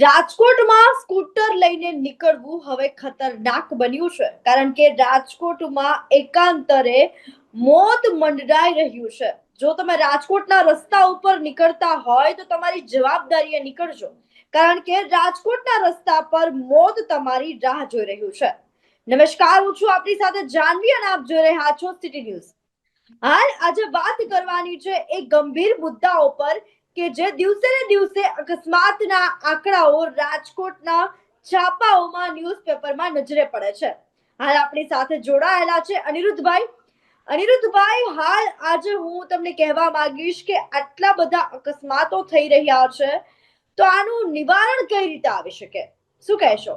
રાજકોટમાં સ્કૂટર લઈને નીકળવું હવે ખતરનાક બન્યું છે. કારણ કે રાજકોટમાં એકાંતરે મોત મંડરાઈ રહ્યું છે. જો તમે રાજકોટના રસ્તા ઉપર નીકળતા હોય તો તમારી જવાબદારીએ નીકળજો. કારણ કે રાજકોટના રસ્તા પર મોત તમારી રાહ જોઈ રહ્યું છે. નમસ્કાર, હું છું આપની સાથે જાનવી અને આપ જોઈ રહ્યા છો સિટી ન્યૂઝ. હાલ આજે વાત કરવાની છે એ ગંભીર મુદ્દાઓ પર કે જે દિવસે ને દિવસે અકસ્માતના આંકડાઓ રાજકોટના છાપાઓમાં ન્યૂઝપેપરમાં નજરે પડે છે. હાલ આપણી સાથે જોડાયેલા છે અનિરુદ્ધભાઈ. અનિરુદ્ધભાઈ, હાલ આજે હું તમને કહેવા માંગીશ કે આટલા બધા અકસ્માતો થઈ રહ્યા છે, તો આનું નિવારણ કઈ રીતે આવી શકે? શું કહેશો?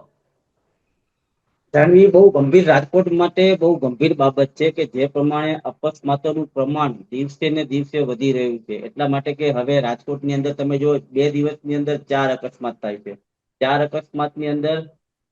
જાનવી બહુ ગંભીર રાજકોટ માટે બહુ ગંભીર બાબત છે કે જે પ્રમાણે અકસ્માતોનું પ્રમાણ દિવસે ને દિવસે વધી રહ્યું છે. એટલા માટે કે હવે રાજકોટની અંદર તમે જો બે દિવસની અંદર ચાર અકસ્માત થાય છે. ચાર અકસ્માતની અંદર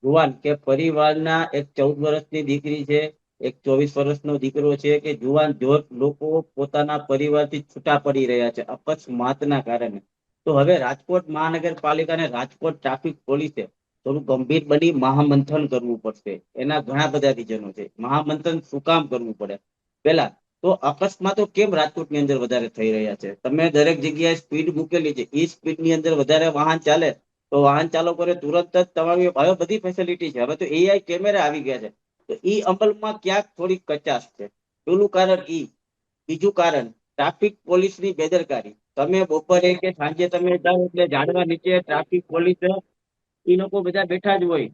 જુવાન કે પરિવારના એક ચૌદ વર્ષની દીકરી છે, એક ચોવીસ વર્ષનો દીકરો છે કે જુવાન જો લોકો પોતાના પરિવારથી છૂટા પડી રહ્યા છે અકસ્માતના કારણે. તો હવે રાજકોટ મહાનગરપાલિકા અને રાજકોટ ટ્રાફિક પોલીસે થોડું ગંભીર બની મહામંથન કરવું પડશે. એના ઘણા બધા રીઝનો છે. મહામંથન શું કામ કરવું પડે? પેલા તો અકસ્માતો કેમ રાજકોટની અંદર વધારે થઈ રહ્યા છે? તમે દરેક જગ્યાએ સ્પીડ મૂકેલી છે. એ સ્પીડની અંદર વધારે વાહન ચાલે તો વાહન ચાલકોને તુરંત જ તમારી હવે બધી ફેસિલિટી છે. હવે તો એઆઈ કેમેરા આવી ગયા છે. તો ઈ અમલમાં ક્યાંક થોડી કચાશ છે. પેલું કારણ ઈ. બીજું કારણ ટ્રાફિક પોલીસની બેદરકારી. તમે બપોરે કે સાંજે તમે જાઓ એટલે ઝાડવા નીચે ટ્રાફિક પોલીસ એ લોકો બધા બેઠા જ હોય.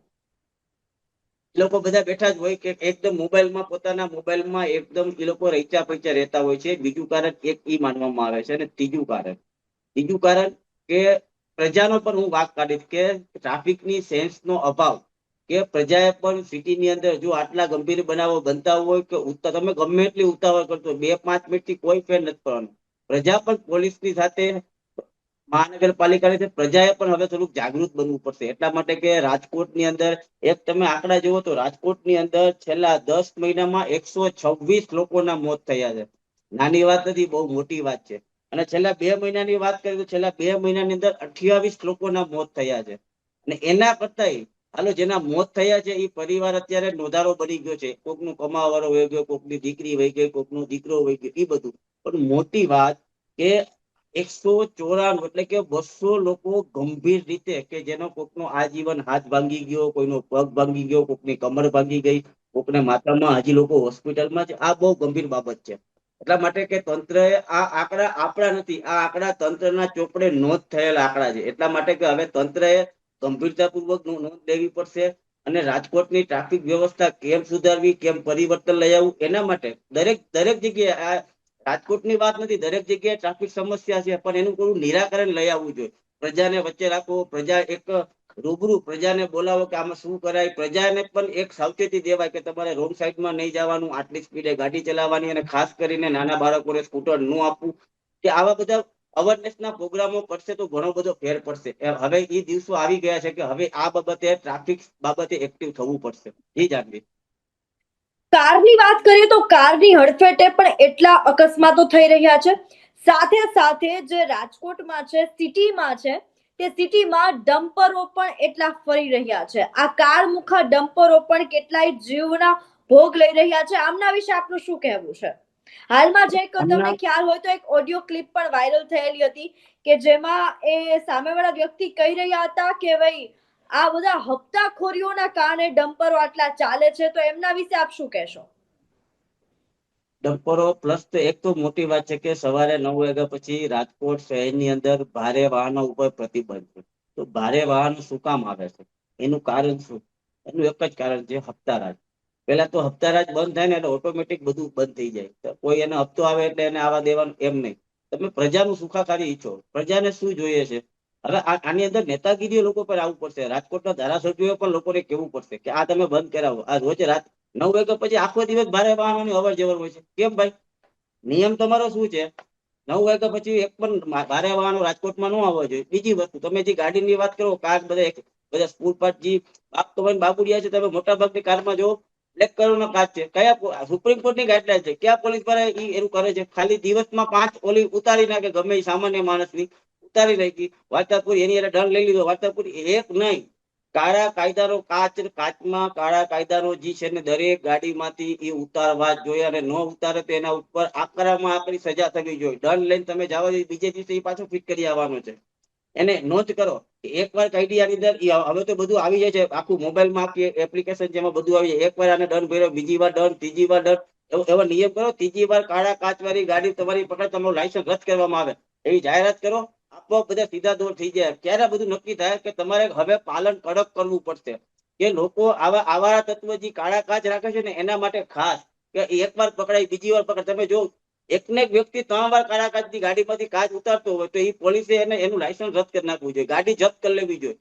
એ લોકો બધા બેઠા જ હોય કે એકદમ મોબાઈલમાં પોતાના મોબાઈલમાં એકદમ એ લોકો રહીચા પૈચા રહેતા હોય છે. બીજું કારણ એક ઈ માનવામાં આવે છે અને ત્રીજું કારણ. ત્રીજું કારણ કે પ્રજાનો પણ હું વાત કાઢીશ કે ટ્રાફિકની સેન્સનો અભાવ કે પ્રજાએ પણ સિટીની અંદર જો આટલા ગંભીર બનાવો બનતા હોય કે તમે ગમે એટલી ઉતાવળ કરતો બે પાંચ મિનિટથી કોઈ ફેર નથી પડવાનો. પ્રજા પણ પોલીસની સાથે મહાનગરપાલિકાની પ્રજાએ પણ હવે થોડુંક જાગૃત બનવું પડશે. એટલા માટે કે રાજકોટની અંદર, એક તમે આંકડા જુઓ તો રાજકોટની અંદર છેલ્લા દસ મહિનામાં એકસો છવ્વીસ લોકોના મોત થયા છે. નાની વાત નથી, બહુ મોટી વાત છે. અને છેલ્લા બે મહિનાની વાત કરીએ તો છેલ્લા બે મહિનાની અંદર અઠ્યાવીસ લોકોના મોત થયા છે. અને એના કરતાંય, હાલો, જેના મોત થયા છે એ પરિવાર અત્યારે નોધારો બની ગયો છે. કોકનું કમાવાળો વહી ગયો, કોકની દીકરી વહી ગઈ, કોકનો દીકરો વહી ગયો એ બધું. પણ મોટી વાત કે એકસો ચોરાણું એટલે કે બસો લોકો ગંભીર રીતે કે જેનો કોકનો આજીવન હાથ ભાંગી ગયો, કોઈનો પગ ભાંગી ગયો, કોકની કમર ભાંગી ગઈ, કોકને માથામાં હજી લોકો હોસ્પિટલમાં છે. આ બહુ ગંભીર બાબત છે. એટલા માટે કે તંત્રએ આ આંકડા આપણા નથી, આ આંકડા તંત્રના ચોપડે નોંધ થયેલા આંકડા છે. એટલા માટે કે હવે તંત્રએ ગંભીરતાપૂર્વક નોંધ લેવી પડશે અને રાજકોટની ટ્રાફિક વ્યવસ્થા કેમ સુધારવી, કેમ પરિવર્તન લઈ આવવું, એના માટે દરેક દરેક જગ્યાએ આ રાજકોટની વાત નથી, દરેક જગ્યાએ ટ્રાફિક સમસ્યા છે, પણ એનું થોડું નિરાકરણ લઈ આવવું જોઈએ. પ્રજાને વચ્ચે રાખો, પ્રજા એક રૂબરૂ પ્રજાને બોલાવો કે આમાં શું કરાય. પ્રજાને પણ એક સાવચેતી દેવાય કે તમારે રોંગ સાઈડમાં નહીં જવાનું, આટલી સ્પીડે ગાડી ચલાવવાની અને ખાસ કરીને નાના બાળકોને સ્કૂટર ન આપવું. કે આવા બધા અવેરનેસ ના પ્રોગ્રામો કરશે તો ઘણો બધો ફેર પડશે. હવે એ દિવસો આવી ગયા છે કે હવે આ બાબતે ટ્રાફિક બાબતે એક્ટિવ થવું પડશે. એ જાનવી. કારની વાત કરીએ તો કારની હડફેટે પણ એટલા અકસ્માતો થઈ રહ્યા છે. સાથે સાથે જે રાજકોટમાં છે સિટીમાં છે તે સિટીમાં ડમ્પરો પણ એટલા ફરી રહ્યા છે. આ કાર મુખા ડમ્પરો પણ કેટલાય જીવના ભોગ લઈ રહ્યા છે. આમના વિશે આપનું શું કહેવું છે? હાલમાં જે તમને ખ્યાલ હોય તો એક ઓડિયો ક્લિપ પણ વાયરલ થયેલી હતી કે જેમાં એ સામેવાળા વ્યક્તિ કહી રહ્યા હતા કે ભાઈ આ બધા હપ્તાખોરીઓના કારણે ડમ્પરો આટલા ચાલે છે, તો એમના વિશે આપ શું કહેશો? ડમ્પરો પ્લસ તો એક તો મોટી વાત છે કે સવારે નવ વાગ્યા પછી રાજકોટ શહેરની અંદર ભારે વાહનો ઉપર પ્રતિબંધ છે. તો ભારે વાહનો શું કામ આવે છે? એનું કારણ શું? એનું એક જ કારણ છે હપ્તારાજ. પેલા તો હપ્તારાજ બંધ થાય ને એટલે ઓટોમેટિક બધું બંધ થઈ જાય. કોઈ એને હપ્તો આવે એટલે એને આવા દેવાનું એમ નહીં. તમે પ્રજાનું સુખાકારી ઈચ્છો. પ્રજાને શું જોઈએ છે? હવે આની અંદર નેતાગીરી લોકો પર આવવું પડશે. રાજકોટના ધારાસભ્યોએ પણ લોકોને કેવું પડશે કે આ તમે બંધ કરાવો. આ રોજ રાત નવ વાગ્યા પછી આખો દિવસ ભારે વાહનોની અવર જવર હોય છે. કેમ ભાઈ? નિયમ તમારો શું છે? નવ વાગ્યા પછી એક પણ ભારે વાહનો રાજકોટમાં ન આવવા જોઈએ. બીજી વસ્તુ, તમે જે ગાડીની વાત કરો, કાર બધા એક- બધા સ્કૂલ પાર્ટ જે બાપ ભાઈ બાબુડિયા છે, તમે મોટા ભાગની કારમાં જો બ્લેક કલરનો કાચ છે. કયા સુપ્રીમ કોર્ટની ગાઈડલાઈન છે. ક્યાં પોલીસવાળા એ એનું કરે છે? ખાલી દિવસમાં પાંચ ઓલી ઉતારી નાખે ગમે સામાન્ય માણસની. ઉતારી રાખી વાર્તાપુર એની એટલે દંડ લઈ લીધો. વાર્તાપુર એક નહીં. કાળા કાયદાનો કાચ કાચમાં કાળા કાયદાનો જે છે ને દરેક ગાડીમાંથી એ ઉતારવા જોઈએ અને ન ઉતારે તો એના ઉપર આકરામાં આકરી સજા થવી જોઈએ. દંડ લઈને તમે જાઓ બીજે દિવસે એ પાછું ફિટ કરી આવવાનો છે. એને નોંધ કરો એકવાર કાયદાની અંદર હવે તો બધું આવી જાય છે. આખું મોબાઈલમાં આપીએ એપ્લિકેશન જેમાં બધું આવી જાય. એકવાર આને દંડ ભર્યો, બીજી વાર દંડ ત્રીજી વાર દંડ એવો એવો નિયમ કરો, ત્રીજી વાર કાળા કાચવાળી ગાડી તમારી પકડ, તમારું લાયસન્સ રદ કરવામાં આવે. એવી જાહેરાત કરો. આપોઆપ બધા સીધા દોર થઈ જાય. ક્યારે બધું નક્કી થાય કે તમારે હવે પાલન કડક કરવું પડશે? કે લોકો આવા આવા તત્વ જે કાળા કાચ રાખે છે ને, એના માટે ખાસ કે એકવાર પકડાય, બીજી વાર પકડાય. તમે જો એકને એક વ્યક્તિ ત્રણ વાર કાળા કાચની ગાડીમાંથી કાચ ઉતારતો હોય તો એ પોલીસે એને, એનું લાયસન્સ રદ કરી નાખવું જોઈએ. ગાડી જપ્ત કરી લેવી જોઈએ.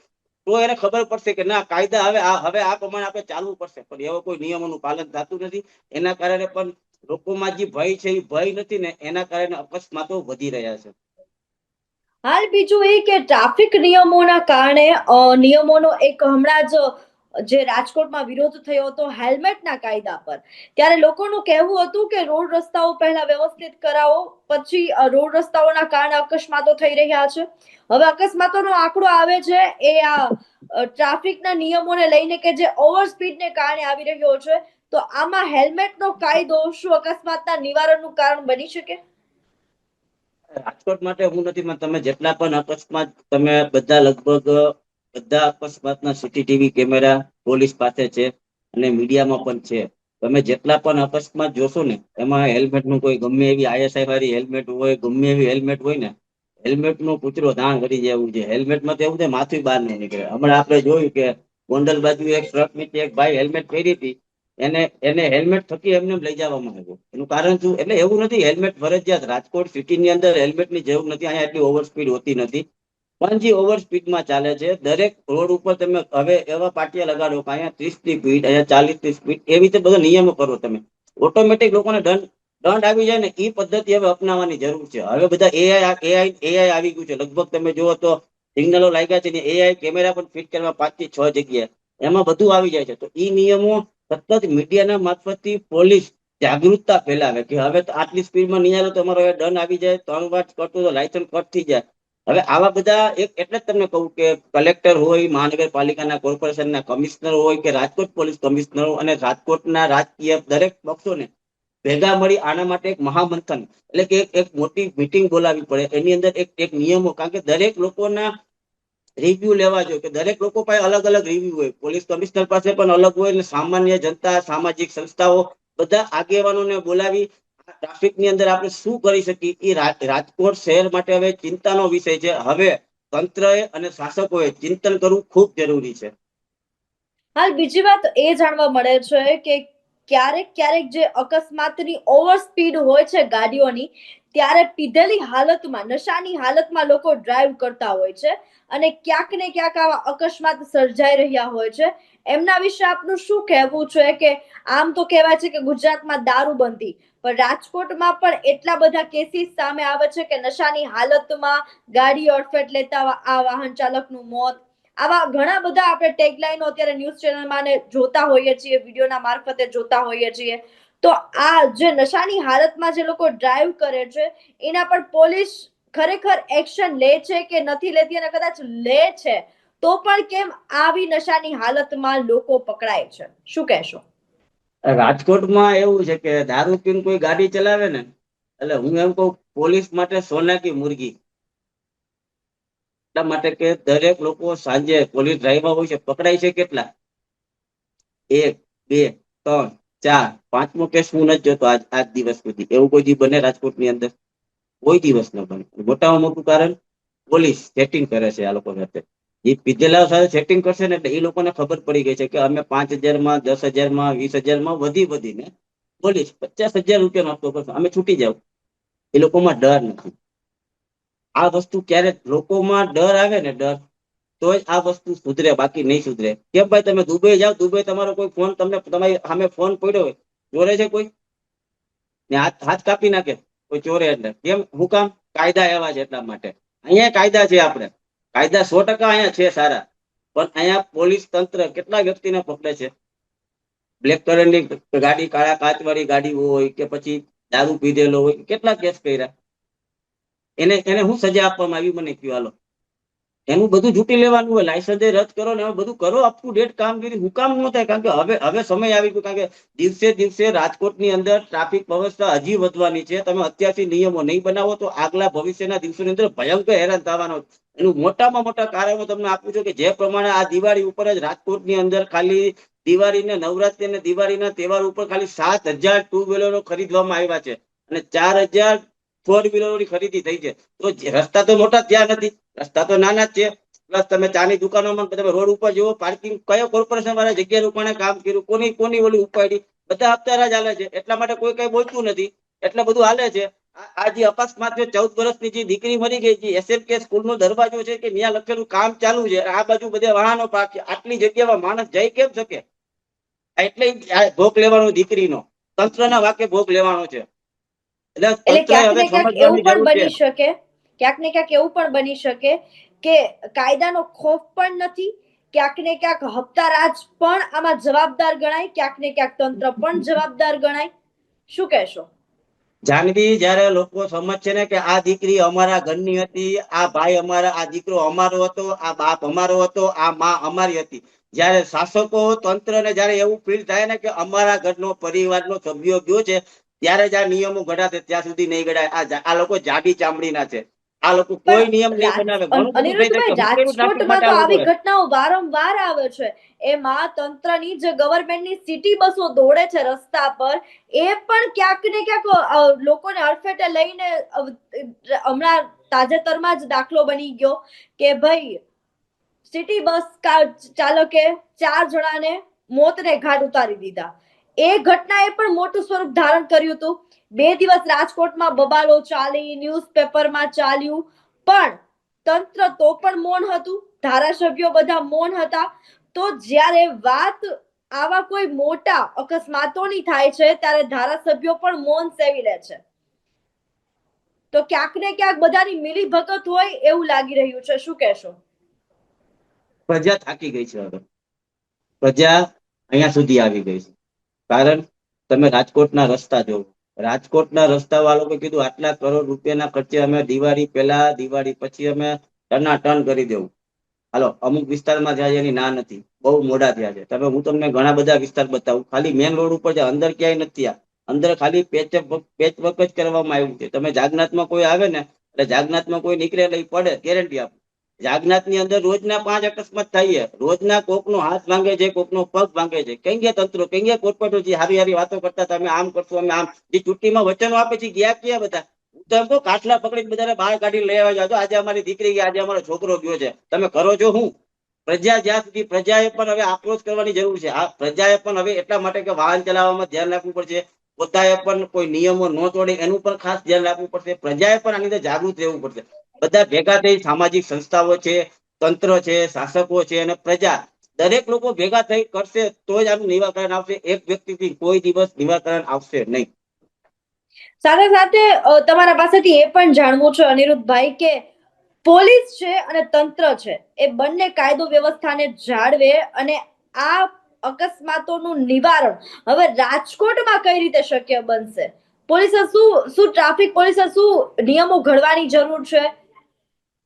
તો એને ખબર પડશે કે ના, કાયદા હવે આ હવે આ પ્રમાણે આપણે ચાલવું પડશે. પણ એવો કોઈ નિયમોનું પાલન થતું નથી. એના કારણે પણ લોકોમાં જે ભય છે એ ભય નથી ને એના કારણે અકસ્માતો વધી રહ્યા છે. હાલ બીજું એ કે ટ્રાફિક નિયમોના કારણે નિયમોનો એક હમણાં જ, જે રાજકોટમાં વિરોધ થયો હતો હેલ્મેટના કાયદા પર. ત્યારે લોકોનું કહેવું હતું કે રોડ રસ્તાઓ પહેલા વ્યવસ્થિત કરાવો, પછી રોડ રસ્તાઓના કારણે અકસ્માતો થઈ રહ્યા છે. હવે અકસ્માતોનો આંકડો આવે છે, એ આ ટ્રાફિકના નિયમોને લઈને કે જે ઓવર સ્પીડને કારણે આવી રહ્યો છે, તો આમાં હેલ્મેટનો કાયદો શું અકસ્માતના નિવારણનું કારણ બની શકે? રાજકોટ માટે હું નથી, પણ તમે જેટલા પણ અકસ્માત, તમે બધા લગભગ, બધા અકસ્માતના સીસીટીવી કેમેરા પોલીસ પાસે છે અને મીડિયામાં પણ છે. તમે જેટલા પણ અકસ્માત જોશો ને, એમાં હેલ્મેટનું કોઈ ગમે એવી આઈએસઆઈ વાળી હેલ્મેટ હોય, ગમે એવી હેલ્મેટ હોય ને હેલ્મેટ નો કૂતરો ધાણ કરી જાય એવું છે. હેલ્મેટમાં તો એવું છે, માથું બહાર નહીં નીકળે. હમણાં આપણે જોયું કે ગોંડલ બાજુ એક ટ્રક નીચે એક ભાઈ હેલ્મેટ પહેરી હતી એને એને હેલ્મેટ થકી એમને લઈ જવામાં આવ્યો. એનું કારણ શું? એટલે એવું નથી હેલ્મેટ ફરજિયાત રાજકોટ સિટી ની અંદર હેલ્મેટની જરૂર નથી, અહીંયા એટલી ઓવર સ્પીડ હોતી નથી. પણ જે ઓવર સ્પીડમાં ચાલે છે, દરેક રોડ ઉપર તમે હવે એવા પાટિયા લગાડો કે અહીંયા ત્રીસની સ્પીડ અહીંયા ચાલીસની સ્પીડ એવી રીતે બધા નિયમો કરો તમે. ઓટોમેટિક લોકોને દંડ દંડ આવી જાય ને એ પદ્ધતિ હવે અપનાવવાની જરૂર છે. હવે બધા એઆઈ એઆઈ એઆઈ આવી ગયું છે. લગભગ તમે જુઓ તો સિગ્નલો લાગ્યા છે ને એઆઈ કેમેરા પણ ફિટ કરવા પાંચથી છ જગ્યાએ. એમાં બધું આવી જાય છે. તો એ નિયમો સતત મીડિયાના મારફતથી પોલીસ જાગૃતતા ફેલાવે કે હવે તો આટલી સ્પીડમાં નહીં આવે હવે દંડ આવી જાય, ત્રણ વાર કરતો તો લાયસન્સ કટ થઈ જાય. હવે આવા બધા એક, એટલે જ તમને કહું કે કલેક્ટર હોય, મહાનગરપાલિકાના કોર્પોરેશનના કમિશનર હોય કે રાજકોટ પોલીસ કમિશનર અને રાજકોટના રાજકીય દરેક પક્ષોને ભેગા મળી આના માટે એક મહામંથન, એટલે કે એક મોટી મિટિંગ બોલાવવી પડે. એની અંદર એક એક નિયમો, કારણ કે દરેક લોકોના રિવ્યુ લેવા જોઈએ કે દરેક લોકો પાસે અલગ અલગ રિવ્યુ હોય. પોલીસ કમિશનર પાસે પણ અલગ હોય અને સામાન્ય જનતા, સામાજિક સંસ્થાઓ બધા આગેવાનોને બોલાવી ટ્રાફિકની અંદર આપણે શું કરી શકીએ? એ રાજકોટ શહેર માટે હવે ચિંતાનો વિષય છે. હવે તંત્રએ અને શાસકોએ ચિંતન કરવું ખૂબ જરૂરી છે. હાલ બીજી વાત એ જાણવા મળે છે કે ક્યારેક ક્યારેક જે અકસ્માતની ઓવર સ્પીડ હોય છે ગાડીઓની, ત્યારે પીધેલી હાલતમાં, નશાની હાલતમાં લોકો ડ્રાઈવ કરતા હોય છે અને ક્યાંક ને ક્યાંક આવા અકસ્માત સર્જાઈ રહ્યા હોય છે. એમના વિશે આપનું શું કહેવું છે કે આમ તો કહેવાય છે કે ગુજરાતમાં દારૂબંધી પણ રાજકોટમાં પણ એટલા બધા કેસીસ સામે આવે છે કે નશાની હાલતમાં ગાડી અડફેટ લેતા આ વાહન ચાલકનું મોત આવા ઘણા બધા આપણે ટેગલાઈનો અત્યારે ન્યૂઝ ચેનલમાં જોતા હોઈએ છીએ, વિડીયોના મારફતે જોતા હોઈએ છીએ. તો આ જે નશાની હાલતમાં જે લોકો ડ્રાઈવ કરે છે, એના પર પોલીસ ખરેખર એક્શન લે છે કે નથી લેતી અને કદાચ લે છે, તો પણ કેમ આવી નશાની હાલતમાં લોકો પકડાય છે? શું કહેશો? રાજકોટમાં એવું છે કે દારૂ પીને કોઈ ગાડી ચલાવે ને, એટલે હું એમ કહું, પોલીસ માટે સોનાકી મુરગી. એટલા માટે કે દરેક લોકો સાંજે પોલીસ ડ્રાઈવર હોય છે, પકડાય છે કેટલા? એક, બે, ત્રણ, ચાર, પાંચમો કેસ હું નથી જોતો આજ આજ દિવસ સુધી. એવું કોઈ દી બને રાજકોટની અંદર? કોઈ દિવસ ન બને. મોટામાં મોટું કારણ પોલીસ સેટિંગ કરે છે આ લોકો સાથે. એ પીધેલા સાથે સેટિંગ કરશે ને એટલે એ લોકોને ખબર પડી ગઈ છે કે અમે પાંચ હજારમાં, દસ હજારમાં, વીસ હજારમાં વધી વધીને પોલીસ પચાસ હજાર રૂપિયાનો હપ્તો કરશો. અમે છૂટી જાવ એ લોકોમાં ડર નથી. આ વસ્તુ ક્યારે લોકોમાં ડર આવે ને ડર તો જ આ વસ્તુ સુધરે, બાકી નહીં સુધરે. કેમ ભાઈ તમે દુબઈ જાઓ, દુબઈ તમારો કોઈ ફોન, તમને તમારી સામે ફોન પડ્યો હોય, ચોરે છે કોઈ? ને હાથ હાથ કાપી નાખે કોઈ ચોરે એટલે. કેમ? હું કામ? કાયદા એવા છે એટલા માટે. અહીંયા કાયદા છે આપણે. કાયદા સો ટકા અહીંયા છે સારા. પણ અહીંયા પોલીસ તંત્ર કેટલા વ્યક્તિને પકડે છે? બ્લેક કલરની ગાડી, કાળા કાચવાળી ગાડી હોય કે પછી દારૂ પીધેલો હોય, કેટલા કેસ કર્યા? એને એને હું સજા આપવામાં આવી મને કયો હાલો. એનું બધું જૂટી લેવાનું હોય લાયસન્સ રદ કરો ને બધું કરો અપ ટુ ડેટ કામગીરી હું કામ ન થાય, કારણ કે હવે હવે સમય આવી ગયો, કારણ કે દિવસે દિવસે રાજકોટની અંદર ટ્રાફિક વ્યવસ્થા હજી વધવાની છે. તમે અત્યારથી નિયમો નહીં બનાવો તો આગલા ભવિષ્યના દિવસોની અંદર ભયંકર હેરાન થવાનો. એનું મોટામાં મોટા કારણો તમને આપું છું કે જે પ્રમાણે આ દિવાળી ઉપર જ રાજકોટની અંદર ખાલી દિવાળી ને નવરાત્રી અને દિવાળીના તહેવાર ઉપર ખાલી સાત હજાર ટુ વ્હીલરો ખરીદવામાં આવ્યા છે. અને ચાર હજાર ફોર વ્હીલરોની ખરીદી થઈ છે. તો રસ્તા તો મોટા ત્યાં નથી. રસ્તા તો નાના જ છે. પ્લસ તમે ચાની દુકાનોમાં તમે રોડ ઉપર જુઓ પાર્કિંગ કયો કોર્પોરેશન વાળા જગ્યા રોકાણે કામ કર્યું, કોની કોની ઓલી ઉપાડી? બધા હપ્તારા જ હાલે છે. એટલા માટે કોઈ કઈ બોલતું નથી. એટલે બધું હાલે છે. આ જે અકસ્માત છે ચૌદ વર્ષની જે દીકરી મરી ગઈ છે એસએમકે સ્કૂલ નો દરવાજો છે કે ત્યાં લખેલું કામ ચાલુ છે. આ બાજુ બધા વાહનો પાક છે. આટલી જગ્યામાં માણસ જઈ કેમ શકે? એટલે ભોગ લેવાનો દીકરીનો. તંત્રના વાકે ભોગ લેવાનો છે. એટલે ક્યાંક ને ક્યાંક એવું પણ. બની શકે ક્યાંક ને ક્યાંક એવું પણ બની શકે કે કાયદાનો ખોફ પણ નથી ક્યાંક ને ક્યાંક હપ્તારાજ પણ આમાં જવાબદાર ગણાય ક્યાંક ને ક્યાંક તંત્ર પણ જવાબદાર ગણાય. શું કહેશો? જાનવી જયારે લોકો સમજશે ને કે આ દીકરી અમારા ઘરની હતી આ ભાઈ અમારા આ દીકરો અમારો હતો આ બાપ અમારો હતો આ માં અમારી હતી. જયારે શાસકો તંત્ર ને જયારે એવું ફીલ થાય ને કે અમારા ઘરનો પરિવારનો સભ્યો ગયો છે ત્યારે જ આ નિયમો ઘડાશે ત્યાં સુધી નહીં ઘડાય આ લોકો જાડી ચામડીના છે. આ લોકો કોઈ નિયમ નહીં બનાવે રાજકોટમાં તો આવી ઘટનાઓ વારંવાર આવે છે. એમાં તંત્રની જે ગવર્મેન્ટની સિટી બસો દોડે છે રસ્તા પર એ પણ ક્યાંક ને ક્યાંક લોકોને અડફેટે લઈને હમણાં તાજેતરમાં જ દાખલો બની ગયો કે ભાઈ સિટી બસ ચાલકે ચાર જણાને મોતને ઘાટ ઉતારી દીધા. એ ઘટનાએ પણ મોટું સ્વરૂપ ધારણ કર્યું હતું. બે દિવસ રાજકોટમાં બબાલો ચાલી, ન્યૂઝપેપરમાં ચાલ્યું. પણ તંત્ર તો પણ મૌન હતું. ધારાસભ્યો બધા મૌન હતા. તો જ્યારે વાત આવા કોઈ મોટા અકસ્માતોની થાય છે, ત્યારે ધારાસભ્યો પણ મૌન સેવી લે છે. તો ક્યાંક ને ક્યાંક બધાની મિલી ભગત હોય એવું લાગી રહ્યું છે. શું કહેશો? પ્રજા થાકી ગઈ છે હવે. પ્રજા અહીંયા સુધી આવી ગઈ છે. કારણ તમે રાજકોટના રસ્તા જોવો. રાજકોટના રસ્તા વાળો કીધું, આટલા કરોડ રૂપિયાના ખર્ચે અમે દિવાળી પહેલા, દિવાળી પછી અમે ટના કરી દેવું. હાલો, અમુક વિસ્તારમાં જ્યાં એની ના નથી, બહુ મોડા થયા છે. તમે, હું તમને ઘણા બધા વિસ્તાર બતાવું. ખાલી મેન રોડ ઉપર છે અંદર ક્યાંય નથી આ અંદર ખાલી પેચ પેચ વર્ક જ કરવામાં આવ્યું છે. તમે જાગનાથમાં કોઈ આવે ને, એટલે જાગનાથમાં કોઈ નીકળે એટલે પડે, ગેરંટી આપું. જાગનાથની અંદર રોજના પાંચ અકસ્માત થાય રોજના કોક નો હાથ ભાંગે છે, કોકનો પગ ભાંગે છે. કઈ ગયા તંત્રો કઈ ગયા કોટપટો છે હારી હારી વાતો કરતા તમે આમ કરશો, અમે આમ. જે ચૂંટણીમાં વચનો આપે છે, ગયા ક્યાં બધા? હું તો એમ કહું કાટલા પકડીને બધાને બહાર કાઢી લઈ આવ્યા છો આજે અમારી દીકરી ગઈ આજે અમારો છોકરો ગયો છે. તમે કરો છો હું? પ્રજા જ્યાં સુધી પ્રજાએ પણ હવે આક્રોશ કરવાની જરૂર છે. આ પ્રજાએ પણ હવે એટલા માટે કે વાહન ચલાવવામાં ધ્યાન રાખવું પડશે. પોતાએ પણ કોઈ નિયમો ન તોડે, એનું પણ ખાસ ધ્યાન રાખવું પડશે. પ્રજાએ પણ આની અંદર જાગૃત રહેવું પડશે. બધા ભેગા થઈ સામાજિક સંસ્થાઓ છે, તંત્ર છે, શાસકો છે અને પ્રજા. દરેક લોકો ભેગા થઈ કરશે તો જ આનું નિવારણ આવશે. એક વ્યક્તિથી કોઈ દિવસ નિવારણ આવશે નહીં. સાથે સાથે તમારા પાસેથી એ પણ જાણવું છે અનિરુદ્ધભાઈ કે પોલીસ છે અને તંત્ર છે. એ બંને કાયદો વ્યવસ્થાને જાળવે અને આ અકસ્માતોનું નિવારણ હવે રાજકોટમાં કઈ રીતે શક્ય બનશે? પોલીસે શું શું ટ્રાફિક પોલીસે શું નિયમો ઘડવાની જરૂર છે?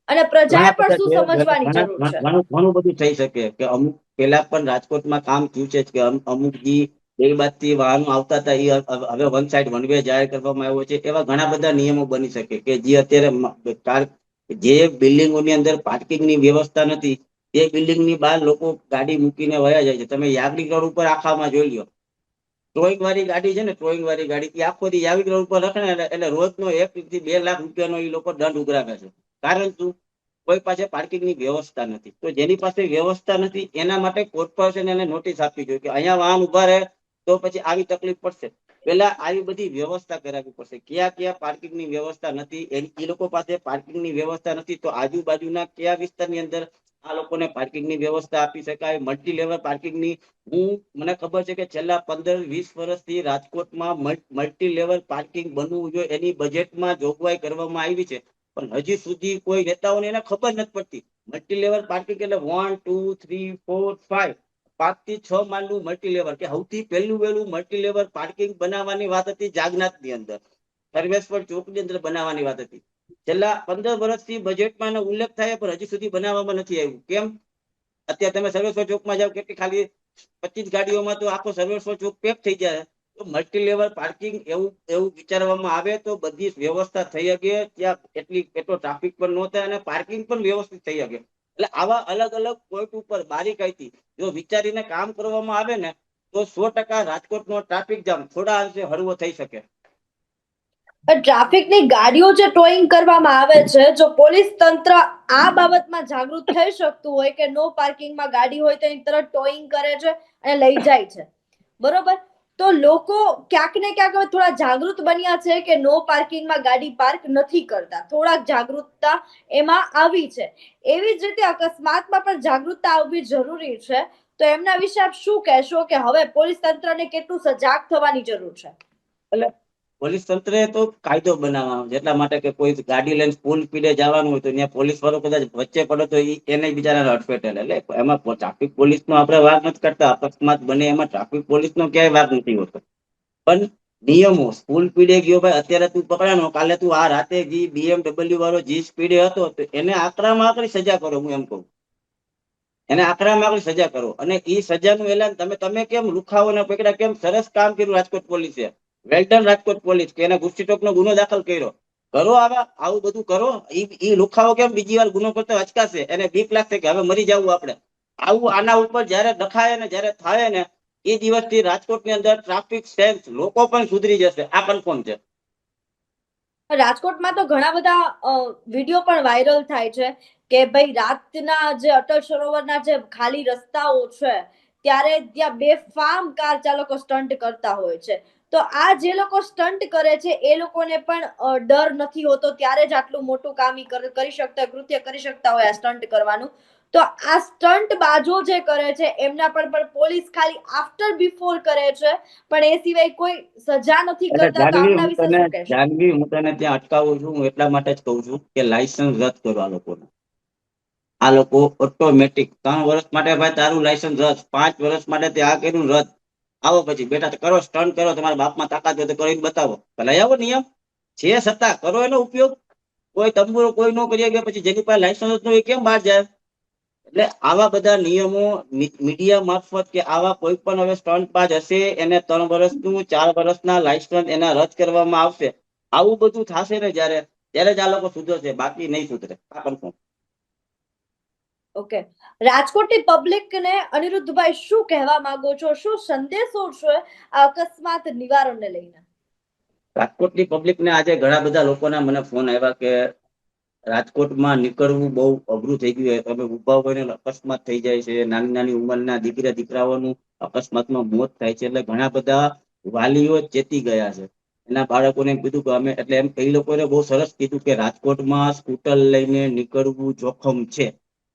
અને પ્રજાએ પણ શું સમજવાની જરૂર છે? ઘણું બધું થઈ શકે કે અમુક પેલા પણ રાજકોટમાં કામ થયું છે કે અમુક જે બે બાજથી વાહનો આવતા હતા એ હવે- વન સાઈડ વન વે જાહેર કરવામાં આવ્યો છે. એવા ઘણા બધા નિયમો બની શકે કે જે અત્યારે કાર- જે બિલ્ડિંગોની અંદર પાર્કિંગની વ્યવસ્થા નથી તે બિલ્ડિંગની બહાર લોકો ગાડી મૂકીને વયા જાય છે. તમે યાગડી રોડ ઉપર આખામાં જોઈ લ્યો. ટ્રોઈંગ વાળી ગાડી છે ને ટ્રોઈંગ વાળી ગાડી એ આખો દી યાગનિક રોડ ઉપર રખે એટલે- એટલે રોજનો એક થી બે લાખ રૂપિયાનો એ લોકો દંડ ઉઘરાવે છે. કારણ શું કોઈ પાસે પાર્કિંગની વ્યવસ્થા નથી. તો જેની પાસે વ્યવસ્થા નથી, એના માટે કોર્પોરેશન એને નોટિસ આપવી જોઈએ કે અહીંયા વાહન ઊભા રહે, તો પછી આવી તકલીફ પડશે. પેલા આવી બધી વ્યવસ્થા કરાવવી પડશે. ક્યાં ક્યાં પાર્કિંગની વ્યવસ્થા નથી એ- લોકો પાસે પાર્કિંગની વ્યવસ્થા નથી, તો આજુબાજુના કયા વિસ્તારની અંદર આ લોકોને પાર્કિંગની વ્યવસ્થા આપી શકાય? મલ્ટી લેવલ પાર્કિંગની હું, મને ખબર છે કે છેલ્લા પંદર, વીસ વર્ષથી રાજકોટમાં મલ્ટી લેવલ પાર્કિંગ બનવું જોઈએ, એની બજેટમાં જોગવાઈ કરવામાં આવી છે. પણ હજી સુધી કોઈ નેતાઓને એને ખબર નથી પડતી. મલ્ટી લેવલ પાર્કિંગ એટલે one two three four five પાંચથી છ માળનું મલ્ટી લેવલ કે સૌથી પહેલું વહેલું મલ્ટી લેવલ પાર્કિંગ બનાવવાની વાત હતી જાગનાથની અંદર. સર્વેશ્વર ચોકની અંદર બનાવવાની વાત હતી. છેલ્લા પંદર વર્ષથી બજેટમાં ઉલ્લેખ થાય પણ હજી સુધી બનાવવામાં નથી આવ્યું. કેમ? અત્યારે તમે સર્વેશ્વર ચોકમાં જાઓ, કેટલી ખાલી પચીસ ગાડીઓમાં તો આખો સર્વેશ્વર ચોક પેક થઈ જાય. તો મલ્ટી લેવલ પાર્કિંગ એવું એવું વિચારવામાં આવે તો બધી વ્યવસ્થા થઈ શકે, ત્યાં એટલી, એટલો ટ્રાફિક પણ ન અને પાર્કિંગ પણ વ્યવસ્થિત થઈ શકે. એટલે આવા અલગ અલગ પોઈન્ટ ઉપર બારીકાઈથી જો વિચારીને કામ કરવામાં આવે ને, તો સો ટકા રાજકોટનો ટ્રાફિક જામ થોડા અંશે હળવો થઈ શકે. ટ્રાફિકની ગાડીઓ જે ટોઈંગ કરવામાં આવે છે, જો પોલીસ તંત્ર આ બાબતમાં જાગૃત થઈ શકતું હોય કે નો પાર્કિંગમાં ગાડી હોય તો એની તરત ટોઈંગ કરે છે અને લઈ જાય છે. બરોબર? તો લોકો ક્યાંક ને ક્યાંક હવે થોડા જાગૃત બન્યા છે કે નો પાર્કિંગમાં ગાડી પાર્ક નથી કરતા. થોડાક જાગૃતતા એમાં આવી છે. એવી જ રીતે અકસ્માતમાં પણ જાગૃતતા આવવી જરૂરી છે. તો એમના વિશે આપ શું કહેશો કે હવે પોલીસ તંત્રને કેટલું સજાગ થવાની જરૂર છે? પોલીસ તંત્રે તો કાયદો બનાવવાનો છે. એટલા માટે કે કોઈ ગાડી લઈને ફૂલ સ્પીડે જવાનું હોય તો ત્યાં પોલીસ વાળો કદાચ વચ્ચે પડે તો એને બિચારાને અડફેટે એટલે એમાં ટ્રાફિક પોલીસ નો આપણે વાત નથી કરતા. અકસ્માત બને એમાં ટ્રાફિક પોલીસ નો ક્યાંય વાત નથી હોતો. પણ નિયમો સ્કૂલ સ્પીડે ગયો ભાઈ, અત્યારે તું પકડાનો, કાલે તું આ રાતે જે બીએમડબલ્યુ વાળો જે સ્પીડે હતો, તો એને આકરામાં આકરી સજા કરો, હું એમ કહું. એને આકરામાં આકરી સજા કરો. અને એ સજાનું એલાન તમે તમે કેમ લુખાઓને પકડ્યા? કેમ સરસ કામ કર્યું રાજકોટ પોલીસે? વેલ્ડન રાજકોટ પોલીસ કે એને ગુસ્સીટોકનો ગુનો દાખલ કર્યો. કરો આવા, આવું બધું કરો એ લુખાઓ કેમ બીજી વાર ગુનો કરતો અચકાશે? એને બીક લાગશે કે હવે મરી જવું આપણે. આવું આના ઉપર જયારે દખાય ને જયારે થાય ને, એ દિવસથી રાજકોટની અંદર ટ્રાફિક સેન્સ લોકો પણ સુધરી જશે. આ કન્ફર્મ છે? રાજકોટમાં તો ઘણા બધા વીડિયો પણ વાયરલ થાય છે કે ભાઈ રાતના જે અટલ સરોવરના જે ખાલી રસ્તાઓ છે, ત્યારે ત્યાં બે ફાર્મ કાર ચાલકો સ્ટન્ટ કરતા હોય છે. તો આ જે લોકો સ્ટન્ટ કરે છે એ લોકોને પણ ડર નથી હોતો ત્યારે જ આટલું મોટું કામ કરી શકતા કૃત્ય કરી શકતા હોય આ સ્ટન્ટ કરવાનું. તો આ સ્ટન્ટ બાજો જે કરે છે એમના પર પણ પોલીસ ખાલી આફ્ટર બિફોર કરે છે પણ એ સિવાય કોઈ સજા નથી કરતા જાનવી હું તને ત્યાં અટકાવું છું હું એટલા માટે જ કહું છું કે લાયસન્સ રદ કરો આ લોકોને. આ લોકો ઓટોમેટિક ત્રણ વર્ષ માટે ભાઈ તારું લાયસન્સ રદ પાંચ વર્ષ માટે તે આ કર્યું રદ. આવો પછી બેટા કરો સ્ટન કરો, તમારા બાપમાં તાકાત હોય તો કરો બતાવો. તો લઈ આવો નિયમ. છે સત્તા કરો એનો ઉપયોગ. કોઈ તંબુરો કોઈ ન કરી શકે, પછી જેની પાસે લાયસન્સ એ કેમ બહાર જાય? એટલે આવા બધા નિયમો મીડિયા મારફત કે આવા કોઈ પણ હવે સ્ટન્ટ બાજ હશે, એને ત્રણ વર્ષનું ચાર વર્ષના લાયસન્સ એના રદ કરવામાં આવશે. આવું બધું થશે ને જ્યારે? ત્યારે જ આ લોકો સુધરશે, બાકી નહીં સુધરે. આ confirm. ઓકે રાજકોટની પબ્લિકને અનિરુદ્ધભાઈ શું કહેવા માંગો છો? શું સંદેશો છે આ અકસ્માત નિવારણને લઈને? રાજકોટની પબ્લિકને આજે ઘણા બધા લોકોના મને ફોન આવ્યા કે રાજકોટમાં નીકળવું બહુ અઘરું થઈ ગયું તમે ઊભા હોય અકસ્માત થઈ જાય છે. નાની નાની ઉંમરના દીકરા દીકરાઓનું અકસ્માતમાં મોત થાય છે. એટલે ઘણા બધા વાલીઓ ચેતી ગયા છે. એના બાળકોને કીધું કે અમે, એટલે એમ એ લોકોને બહુ સરસ કીધું કે રાજકોટમાં સ્કૂટર લઈને નીકળવું જોખમ છે.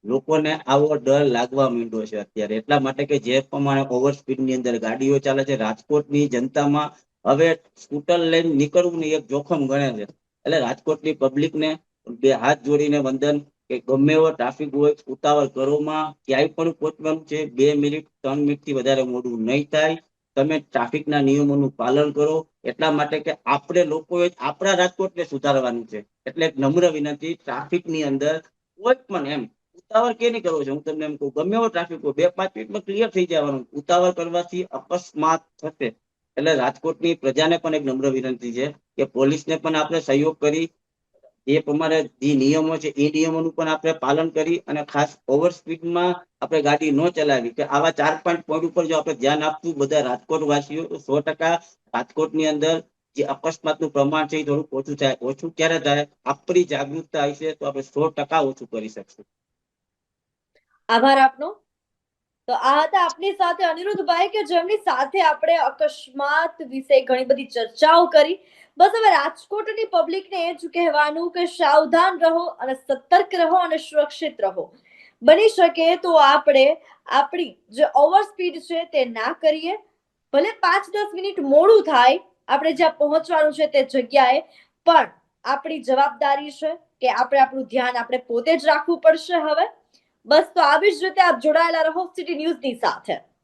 લોકોને આવો ડર લાગવા માંડ્યો છે અત્યારે. એટલા માટે કે જે પ્રમાણે ઓવરની અંદર ગાડીઓ ચાલે છે, રાજકોટની જનતામાં હવે સ્કૂટર લઈને નીકળવું એક જોખમ ગણે છે. એટલે રાજકોટની પબ્લિકને બે હાથ જોડીને વંદન કે ગમે એવો ટ્રાફિક હોય, ઉતાવળ ઘરોમાં ક્યાંય પણ પહોંચવાનું છે. બે મિનિટ, ત્રણ મિનિટથી વધારે મોડું નહીં થાય. તમે ટ્રાફિકના નિયમોનું પાલન કરો. એટલા માટે કે આપણે લોકોએ આપણા રાજકોટને સુધારવાનું છે. એટલે નમ્ર વિનંતી ટ્રાફિકની અંદર કોઈ પણ એમ ઉતાવળ કે નહીં કરવો છે? હું તમને એમ કહું, ગમે એવો ટ્રાફિક હોય, બે પાંચ મિનિટમાં ક્લિયર થઈ જવાનું. ઉતાવળ કરવાથી અકસ્માત થશે. એટલે રાજકોટની પ્રજાને પણ એક નમ્ર વિનંતી છે કે પોલીસને પણ આપણે સહયોગ કરી, એ પ્રમાણે જે નિયમો છે, એ નિયમોનું પણ આપણે પાલન કરી અને ખાસ ઓવર સ્પીડમાં આપણે ગાડી ન ચલાવી, કે આવા ચાર પાંચ પોઈન્ટ ઉપર જો આપણે ધ્યાન આપવું, બધા રાજકોટ વાસીઓ સો ટકા રાજકોટની અંદર જે અકસ્માતનું પ્રમાણ છે એ થોડુંક ઓછું થાય. ઓછું ક્યારે થાય? આપણી જાગૃતતા હશે તો આપણે સો ટકા ઓછું કરી શકશું. આભાર આપનો. તો આ હતા આપની સાથે અનિરુદ્ધભાઈ કે જેમની સાથે આપણે અકસ્માત વિશે ઘણી બધી ચર્ચાઓ કરી. બસ હવે રાજકોટની પબ્લિકને એ જ કહેવાનું કે સાવધાન રહો અને સતર્ક રહો અને સુરક્ષિત રહો. બની શકે તો આપણે આપણી જે ઓવર સ્પીડ છે તે ના કરીએ. ભલે પાંચ દસ મિનિટ મોડું થાય, આપણે જ્યાં પહોંચવાનું છે તે જગ્યાએ, પણ આપણી જવાબદારી છે કે આપણે આપણું ધ્યાન આપણે પોતે જ રાખવું પડશે હવે. બસ તો આવી જ રીતે આપ જોડાયેલા રહો. સિટી ન્યૂઝની સાથે.